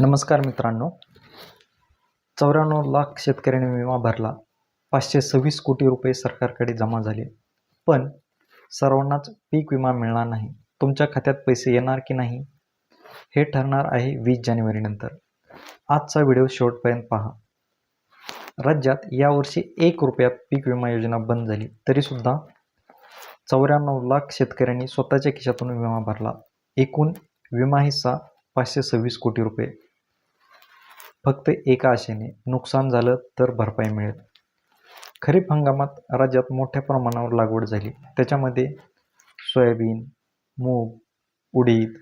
नमस्कार मित्रांनो. चौऱ्याण्णव लाख शेतकऱ्यांनी विमा भरला. पाचशे सव्वीस कोटी रुपये सरकारकडे जमा झाले. पण सर्वांनाच पीक विमा मिळणार नाही. तुमच्या खात्यात पैसे येणार की नाही? हे ठरणार आहे वीस जानेवारीनंतर आजचा व्हिडिओ शेवटपर्यंत पहा. राज्यात यावर्षी एक रुपयात पीक विमा योजना बंद झाली. तरीसुद्धा चौऱ्याण्णव लाख शेतकऱ्यांनी स्वतःच्या खिशातून विमा भरला. एकूण विमा हिस्सा पाचशे सव्वीस कोटी रुपये. फक्त एका आशेने नुकसान झालं तर भरपाई मिळेल. खरीप हंगामात राज्यात मोठ्या प्रमाणावर लागवड झाली. त्याच्यामध्ये सोयाबीन मूग उडीद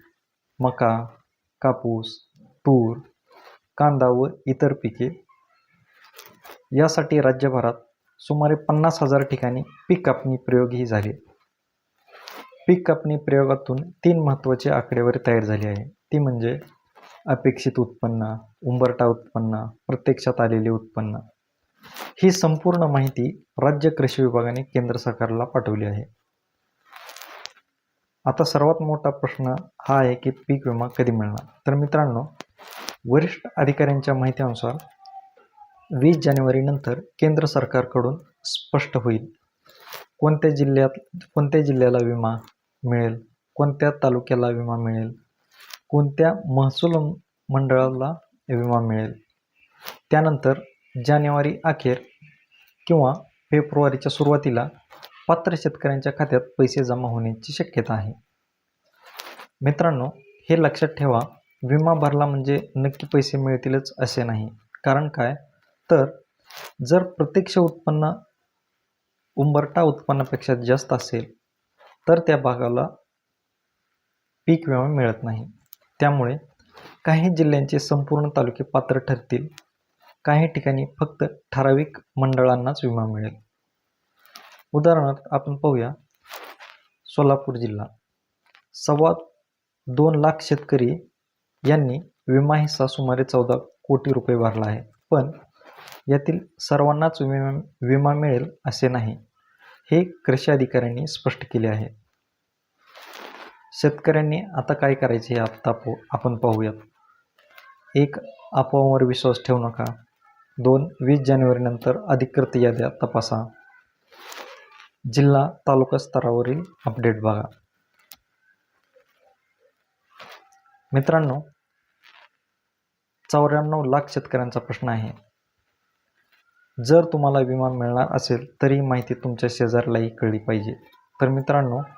मका कापूस तूर कांदा व इतर पिके. यासाठी राज्यभरात सुमारे पन्नास हजार ठिकाणी पीक कापणी प्रयोगही झाले. पीक कापणी प्रयोगातून तीन महत्त्वाचे आकडेवारी तयार झाली आहे. ती म्हणजे अपेक्षित उत्पन्न उंबरटा उत्पन्न प्रत्यक्षात आलेले उत्पन्न. ही संपूर्ण माहिती राज्य कृषी विभागाने केंद्र सरकारला पाठवली आहे. आता सर्वात मोठा प्रश्न हा आहे की पीक विमा कधी मिळणार? तर मित्रांनो वरिष्ठ अधिकाऱ्यांच्या माहितीनुसार वीस जानेवारीनंतर केंद्र सरकारकडून स्पष्ट होईल कोणत्या जिल्ह्यात कोणत्या जिल्ह्याला विमा मिळेल कोणत्या तालुक्याला विमा मिळेल कोणत्या महसूल मंडळाला विमा मिळेल? त्यानंतर जानेवारी अखेर किंवा फेब्रुवारीच्या सुरुवातीला पात्र शेतकऱ्यांच्या खात्यात पैसे जमा होण्याची शक्यता आहे. मित्रांनो हे लक्षात ठेवा विमा भरला म्हणजे नक्की पैसे मिळतीलच असे नाही. कारण काय? तर जर प्रत्यक्ष उत्पन्न उंबरटा उत्पन्नापेक्षा जास्त असेल तर त्या भागाला पीक विमा मिळत नाही. त्यामुळे काही जिल्ह्यांचे संपूर्ण तालुके पात्र ठरतील. काही ठिकाणी फक्त ठराविक मंडळांनाच विमा मिळेल. उदाहरणार्थ आपण पाहूया सोलापूर जिल्हा. सव्वा दोन लाख शेतकरी यांनी विमा हिस्सा सुमारे चौदा कोटी रुपये भरला आहे. पण यातील सर्वांनाच विमा विमा मिळेल असे नाही हे कृषी अधिकाऱ्यांनी स्पष्ट केले आहे. शेतकऱ्यांनी आता काय करायचे हे आता पो आपण पाहूयात. एक अफवांवर विश्वास ठेवू नका. दोन वीस जानेवारीनंतर अधिकृत याद्या तपासा. जिल्हा तालुका स्तरावरील अपडेट बघा. मित्रांनो चौऱ्याण्णव लाख शेतकऱ्यांचा प्रश्न आहे. जर तुम्हाला विमा मिळणार असेल तर ही माहिती तुमच्या शेजारलाही कळली पाहिजे. तर मित्रांनो